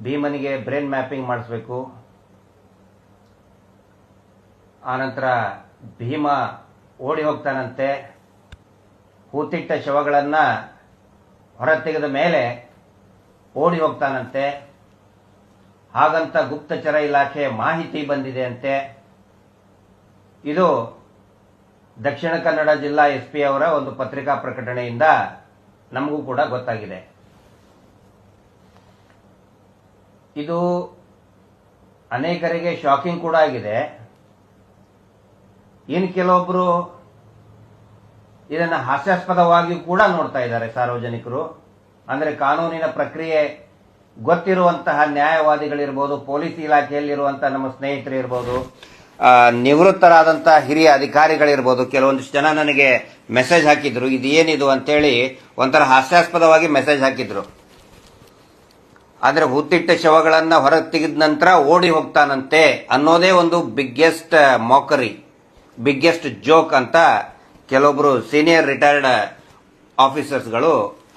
ಭೀಮನಿಗೆ brain mapping ಮಾಡಿಸ್ಬೇಕು. ಆನಂತರ ಭೀಮ ಓಡಿ ಹೋಗ್ತಾನಂತೆ. ಹೂತಿಟ್ಟ ಶವಗಳನ್ನು ಹೊರತೆಗೆದ ಮೇಲೆ ಓಡಿ ಹೋಗ್ತಾನಂತೆ. ಹಾಗಂತ ಗುಪ್ತಚರ ಇಲಾಖೆ ಮಾಹಿತಿ ಬಂದಿದೆ ಅಂತೆ. ಇದು ದಕ್ಷಿಣ ಕನ್ನಡ ಜಿಲ್ಲಾ ಎಸ್ ಪಿ ಅವರ ಒಂದು ಪತ್ರಿಕಾ ಪ್ರಕಟಣೆಯಿಂದ ನಮಗೂ ಕೂಡ ಗೊತ್ತಾಗಿದೆ. ಇದು ಅನೇಕರಿಗೆ ಶಾಕಿಂಗ್ ಕೂಡ ಆಗಿದೆ. ಇನ್ನು ಕೆಲವೊಬ್ಬರು ಇದನ್ನು ಹಾಸ್ಯಾಸ್ಪದವಾಗಿ ಕೂಡ ನೋಡ್ತಾ ಇದ್ದಾರೆ ಸಾರ್ವಜನಿಕರು. ಅಂದರೆ ಕಾನೂನಿನ ಪ್ರಕ್ರಿಯೆ ಗೊತ್ತಿರುವಂತಹ ನ್ಯಾಯವಾದಿಗಳಿರ್ಬೋದು, ಪೊಲೀಸ್ ಇಲಾಖೆಯಲ್ಲಿರುವಂತಹ ನಮ್ಮ ಸ್ನೇಹಿತರು ಇರ್ಬೋದು ನಿವೃತ್ತರಾದಂತಹ ಹಿರಿಯ ಅಧಿಕಾರಿಗಳಿರ್ಬೋದು, ಕೆಲವೊಂದಿಷ್ಟು ಜನ ನನಗೆ ಮೆಸೇಜ್ ಹಾಕಿದ್ರು. ಇದು ಏನಿದು ಅಂತೇಳಿ ಒಂಥರ ಹಾಸ್ಯಾಸ್ಪದವಾಗಿ ಮೆಸೇಜ್ ಹಾಕಿದ್ರು. ಆದ್ರೆ ಹುತ್ತಿಟ್ಟ ಶವಗಳನ್ನು ಹೊರಗೆ ತೆಗೆದ ನಂತರ ಓಡಿ ಹೋಗ್ತಾನಂತೆ ಅನ್ನೋದೇ ಒಂದು ಬಿಗ್ಗೆಸ್ಟ್ ಮಾಕರಿ ಬಿಗ್ಗೆಸ್ಟ್ ಜೋಕ್ ಅಂತ ಕೆಲವೊಬ್ರು ಸೀನಿಯರ್ ರಿಟೈರ್ಡ್ ಆಫೀಸರ್ಸ್ಗಳು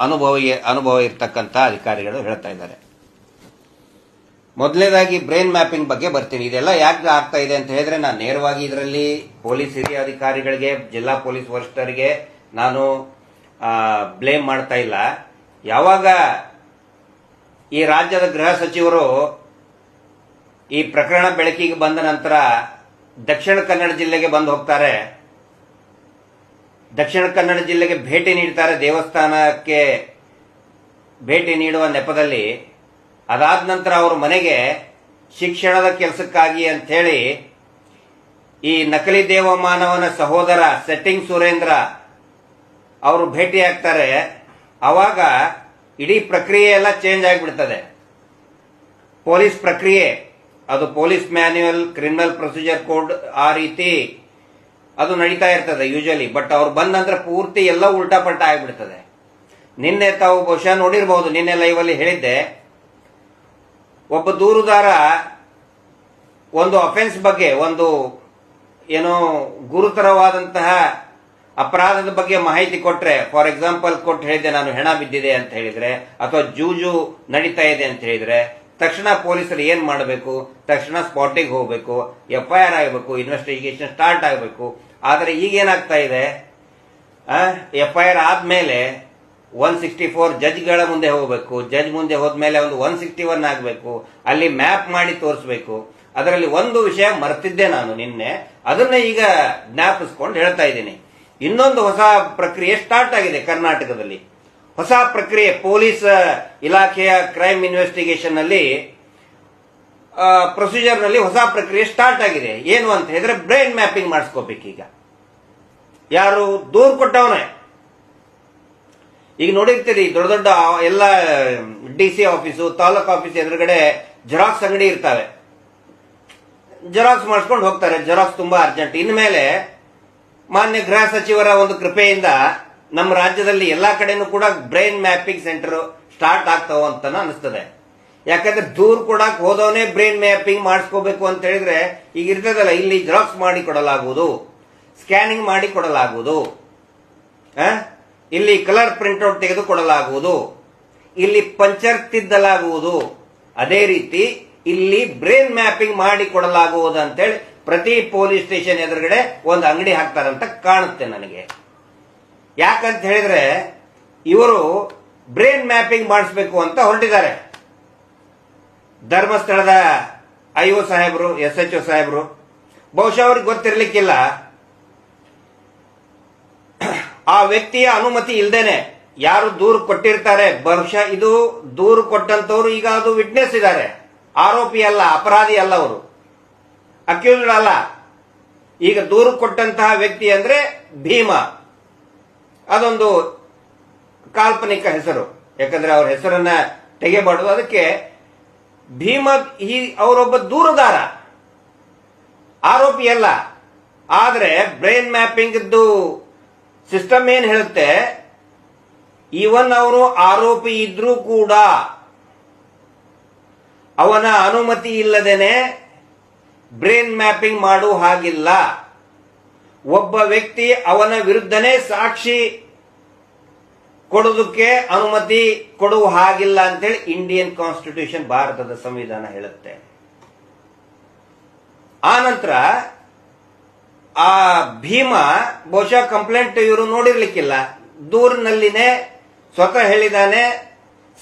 ಅನುಭವಿ, ಅನುಭವ ಇರ್ತಕ್ಕಂಥ ಅಧಿಕಾರಿಗಳು ಹೇಳ್ತಾ ಇದ್ದಾರೆ. ಮೊದಲನೇದಾಗಿ ಬ್ರೈನ್ ಮ್ಯಾಪಿಂಗ್ ಬಗ್ಗೆ ಬರ್ತೀನಿ. ಇದೆಲ್ಲ ಯಾಕೆ ಆಗ್ತಾ ಇದೆ ಅಂತ ಹೇಳಿದ್ರೆ ನಾನು ನೇರವಾಗಿ ಇದರಲ್ಲಿ ಪೊಲೀಸ್ ಹಿರಿಯ ಅಧಿಕಾರಿಗಳಿಗೆ, ಜಿಲ್ಲಾ ಪೊಲೀಸ್ ವರಿಷ್ಠರಿಗೆ ನಾನು ಬ್ಲೇಮ್ ಮಾಡ್ತಾ ಇಲ್ಲ. ಯಾವಾಗ ಈ ರಾಜ್ಯದ ಗೃಹ ಸಚಿವರು ಈ ಪ್ರಕರಣ ಬೆಳಕಿಗೆ ಬಂದ ನಂತರ ದಕ್ಷಿಣ ಕನ್ನಡ ಜಿಲ್ಲೆಗೆ ಬಂದು ಹೋಗ್ತಾರೆ. ದಕ್ಷಿಣ ಕನ್ನಡ ಜಿಲ್ಲೆಗೆ ಭೇಟಿ ನೀಡ್ತಾರೆ. ದೇವಸ್ಥಾನಕ್ಕೆ ಭೇಟಿ ನೀಡುವ ನೆಪದಲ್ಲಿ. ಅದಾದ ನಂತರ ಅವರು ಮನೆಗೆ ಶಿಕ್ಷಣದ ಕೆಲಸಕ್ಕಾಗಿ ಅಂಥೇಳಿ ಈ ನಕಲಿ ದೇವಮಾನವನ ಸಹೋದರ ಸೆಟ್ಟಿಂಗ್ ಸುರೇಂದ್ರ ಅವರು ಭೇಟಿ ಆಗ್ತಾರೆ ಅವಾಗ ಇಡೀ ಪ್ರಕ್ರಿಯೆ ಎಲ್ಲ ಚೇಂಜ್ ಆಗಿಬಿಡ್ತದೆ. ಪೊಲೀಸ್ ಪ್ರಕ್ರಿಯೆ, ಅದು police manual, criminal procedure code ಆ ರೀತಿ ಅದು ನಡೀತಾ ಇರ್ತದೆ ಯೂಶಲಿ ಬಟ್ ಅವ್ರು ಬಂದ ನಂತರ ಪೂರ್ತಿ ಎಲ್ಲ ಉಲ್ಟಾ ಪಲ್ಟಾ ಆಗಿಬಿಡ್ತದೆ. ನಿನ್ನೆ ತಾವು ಬಹುಶಃ ನೋಡಿರಬಹುದು ನಿನ್ನೆ ಲೈವ್ ಅಲ್ಲಿ ಹೇಳಿದ್ದೆ. ಒಬ್ಬ ದೂರುದಾರ ಒಂದು ಅಫೆನ್ಸ್ ಬಗ್ಗೆ, ಒಂದು ಏನೋ ಗುರುತರವಾದಂತಹ ಅಪರಾಧದ ಬಗ್ಗೆ ಮಾಹಿತಿ ಕೊಟ್ರೆ ಫಾರ್ ಎಕ್ಸಾಂಪಲ್ ಕೊಟ್ಟು ಹೇಳಿದೆ, ನಾನು ಹೆಣ ಬಿದ್ದಿದೆ ಅಂತ ಹೇಳಿದ್ರೆ, ಅಥವಾ ಜೂಜು ನಡೀತಾ ಇದೆ ಅಂತ ಹೇಳಿದ್ರೆ, ತಕ್ಷಣ ಪೊಲೀಸರು ಏನ್ ಮಾಡಬೇಕು? ತಕ್ಷಣ ಸ್ಪಾಟಿಗೆ ಹೋಗಬೇಕು ಎಫ್ ಐ ಆರ್ ಆಗಬೇಕು ಇನ್ವೆಸ್ಟಿಗೇಷನ್ ಸ್ಟಾರ್ಟ್ ಆಗಬೇಕು. ಆದರೆ ಈಗ ಏನಾಗ್ತಾ ಇದೆ? ಎಫ್ ಐ ಆರ್ ಆದ್ಮೇಲೆ ಒನ್ ಸಿಕ್ಸ್ಟಿ ಫೋರ್ ಜಡ್ಜ್ಗಳ ಮುಂದೆ ಹೋಗಬೇಕು. ಜಡ್ಜ್ ಮುಂದೆ ಹೋದ್ಮೇಲೆ ಒಂದು ಒನ್ ಸಿಕ್ಸ್ಟಿ ಒನ್ ಆಗಬೇಕು. ಅಲ್ಲಿ ಮ್ಯಾಪ್ ಮಾಡಿ ತೋರಿಸ್ಬೇಕು. ಅದರಲ್ಲಿ ಒಂದು ವಿಷಯ ಮರೆತಿದ್ದೆ ನಾನು ನಿನ್ನೆ. ಅದನ್ನ ಈಗ ಜ್ಞಾಪಿಸ್ಕೊಂಡು ಹೇಳ್ತಾ ಇದ್ದೀನಿ. ಇನ್ನೊಂದು ಹೊಸ ಪ್ರಕ್ರಿಯೆ ಸ್ಟಾರ್ಟ್ ಆಗಿದೆ ಕರ್ನಾಟಕದಲ್ಲಿ. ಹೊಸ ಪ್ರಕ್ರಿಯೆ ಪೊಲೀಸ್ ಇಲಾಖೆಯ ಕ್ರೈಮ್ ಇನ್ವೆಸ್ಟಿಗೇಷನ್ನಲ್ಲಿ ಪ್ರೊಸೀಜರ್ನಲ್ಲಿ ಹೊಸ ಪ್ರಕ್ರಿಯೆ ಸ್ಟಾರ್ಟ್ ಆಗಿದೆ. ಏನು ಅಂತ ಹೇಳಿದ್ರೆ ಬ್ರೈನ್ ಮ್ಯಾಪಿಂಗ್ ಮಾಡಿಸ್ಕೋಬೇಕೀಗ ಯಾರು ದೂರು ಕೊಟ್ಟವನೇ. ಈಗ ನೋಡಿರ್ತೀರಿ, ದೊಡ್ಡ ದೊಡ್ಡ ಎಲ್ಲ D C office taluk office ಎದುರುಗಡೆ ಜೆರಾಕ್ಸ್ ಅಂಗಡಿ ಇರ್ತವೆ. ಜೆರಾಕ್ಸ್ ಮಾಡಿಸ್ಕೊಂಡು ಹೋಗ್ತಾರೆ. ಜೆರಾಕ್ಸ್ ತುಂಬಾ ಅರ್ಜೆಂಟ್ ಇನ್ಮೇಲೆ ಮಾನ್ಯ ಗೃಹ ಸಚಿವರ ಒಂದು ಕೃಪೆಯಿಂದ ನಮ್ಮ ರಾಜ್ಯದಲ್ಲಿ ಎಲ್ಲಾ ಕಡೆನೂ ಕೂಡ ಬ್ರೈನ್ ಮ್ಯಾಪಿಂಗ್ ಸೆಂಟರ್ ಸ್ಟಾರ್ಟ್ ಆಗ್ತಾವ ಅಂತ ಅನಿಸ್ತದೆ ಯಾಕಂದ್ರೆ ದೂರ್ ಕೊಡಕ್ ಹೋದವನೇ ಬ್ರೈನ್ ಮ್ಯಾಪಿಂಗ್ ಮಾಡಿಸ್ಕೋಬೇಕು ಅಂತ ಹೇಳಿದ್ರೆ ಈಗ ಇರ್ತದಲ್ಲ, ಇಲ್ಲಿ ಜೆರಾಕ್ಸ್ ಮಾಡಿ ಕೊಡಲಾಗುವುದು ಸ್ಕ್ಯಾನಿಂಗ್ ಮಾಡಿ ಕೊಡಲಾಗುವುದು? ಇಲ್ಲಿ ಕಲರ್ ಪ್ರಿಂಟ್ಔಟ್ ತೆಗೆದು ಕೊಡಲಾಗುವುದು, ಇಲ್ಲಿ ಪಂಚರ್ ತಿದ್ದಲಾಗುವುದು, ಅದೇ ರೀತಿ ಇಲ್ಲಿ ಬ್ರೈನ್ ಮ್ಯಾಪಿಂಗ್ ಮಾಡಿ ಕೊಡಲಾಗುವುದು ಅಂತೇಳಿ ಪ್ರತಿ ಪೊಲೀಸ್ ಸ್ಟೇಷನ್ ಎದುರುಗಡೆ ಒಂದು ಅಂಗಡಿ ಹಾಕ್ತಾರಂತ ಕಾಣುತ್ತೆ ನನಗೆ. ಯಾಕಂತ ಹೇಳಿದ್ರೆ ಇವರು ಬ್ರೇನ್ ಮ್ಯಾಪಿಂಗ್ ಮಾಡಿಸ್ಬೇಕು ಅಂತ ಹೊರಟಿದ್ದಾರೆ. ಧರ್ಮಸ್ಥಳದ ಐ ಒ ಸಾಹೇಬರು ಎಸ್ ಎಚ್ ಒ ಸಾಹೇಬರು. ಬಹುಶಃ ಅವ್ರಿಗೆ ಗೊತ್ತಿರಲಿಕ್ಕಿಲ್ಲ. ಆ ವ್ಯಕ್ತಿಯ ಅನುಮತಿ ಇಲ್ದೇನೆ ಯಾರು ದೂರು ಕೊಟ್ಟಿರ್ತಾರೆ, ಬಹುಶಃ ಇದು ದೂರು ಕೊಟ್ಟಂತವ್ರು ಈಗ ಅದು ವಿಟ್ನೆಸ್ ಇದ್ದಾರೆ. ಆರೋಪಿ ಅಲ್ಲ, ಅಪರಾಧಿ ಅಲ್ಲ ಅವರು. ಅಕ್ಯೂಸ್ಡ್ ಅಲ್ಲ ಈಗ ದೂರು ಕೊಟ್ಟಂತಹ ವ್ಯಕ್ತಿ ಅಂದ್ರೆ ಭೀಮ. ಅದೊಂದು ಕಾಲ್ಪನಿಕ ಹೆಸರು. ಯಾಕಂದ್ರೆ ಅವ್ರ ಹೆಸರನ್ನ ತೆಗೆಬಾರ್ದು. ಅದಕ್ಕೆ ಭೀಮ ಈ ಅವರೊಬ್ಬ ದೂರುದಾರ. ಆರೋಪಿ ಅಲ್ಲ. ಆದ್ರೆ ಬ್ರೈನ್ ಮ್ಯಾಪಿಂಗ್ ಸಿಸ್ಟಮ್ ಏನ್ ಹೇಳುತ್ತೆ? ಇವನ್ ಅವರು ಆರೋಪಿ ಇದ್ರೂ ಕೂಡ ಅವನ ಅನುಮತಿ ಇಲ್ಲದೇನೆ ಬ್ರೈನ್ ಮ್ಯಾಪಿಂಗ್ ಮಾಡುವ ಹಾಗಿಲ್ಲ. ಒಬ್ಬ ವ್ಯಕ್ತಿ ಅವನ ವಿರುದ್ಧನೇ ಸಾಕ್ಷಿ ಕೊಡೋದಕ್ಕೆ ಅನುಮತಿ ಕೊಡುವ ಹಾಗಿಲ್ಲ ಅಂತೇಳಿ ಇಂಡಿಯನ್ ಕಾನ್ಸ್ಟಿಟ್ಯೂಷನ್ ಭಾರತದ ಸಂವಿಧಾನ ಹೇಳುತ್ತೆ. ಆ ನಂತರ ಆ ಭೀಮ ಬಹುಶಃ ಕಂಪ್ಲೇಂಟ್ ಇವರು ನೋಡಿರ್ಲಿಕ್ಕಿಲ್ಲ. ದೂರಿನಲ್ಲಿನೇ ಸ್ವತಃ ಹೇಳಿದಾನೆ,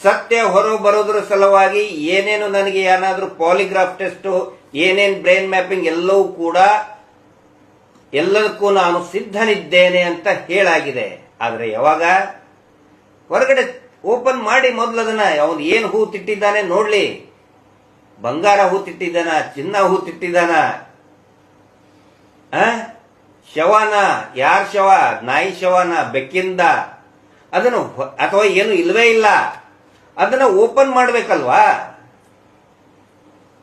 ಸತ್ಯ ಹೊರ ಬರೋದ್ರ ಸಲುವಾಗಿ ಏನೇನು ನನಗೆ ಏನಾದರೂ ಪಾಲಿಗ್ರಾಫ್ ಟೆಸ್ಟ್ ಏನೇನ್ ಬ್ರೈನ್ ಮ್ಯಾಪಿಂಗ್ ಎಲ್ಲವೂ ಕೂಡ ಎಲ್ಲದಕ್ಕೂ ನಾನು ಸಿದ್ಧನಿದ್ದೇನೆ ಅಂತ ಹೇಳಾಗಿದೆ. ಆದರೆ ಯಾವಾಗ? ಹೊರಗಡೆ ಓಪನ್ ಮಾಡಿ ಮೊದಲದನ್ನ ಅವನು ಏನು ಹೂ ತಿಟ್ಟಿದ್ದಾನೆ ನೋಡ್ಲಿ. ಬಂಗಾರ ಹೂ ತಿಟ್ಟಿದ್ದಾನ, ಚಿನ್ನ ಹೂ ತಿಟ್ಟಿದ್ದಾನ? ಶವನ, ಯಾರ ಶವ? ನಾಯಿ ಶವನ, ಬೆಕ್ಕಿಂದ? ಅದನ್ನು ಅಥವಾ ಏನು ಇಲ್ವೇ ಇಲ್ಲ. ಅದನ್ನ ಓಪನ್ ಮಾಡ್ಬೇಕಲ್ವಾ?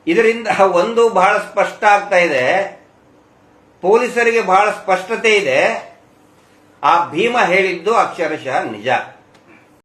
ಇದರಿಂದ ಒಂದು ಬಹಳ ಸ್ಪಷ್ಟ ಆಗ್ತಾ ಇದೆ. ಪೊಲೀಸರಿಗೆ ಬಹಳ ಸ್ಪಷ್ಟತೆ ಇದೆ. ಆ ಭೀಮ ಹೇಳಿದ್ದು ಅಕ್ಷರಶಃ ನಿಜ.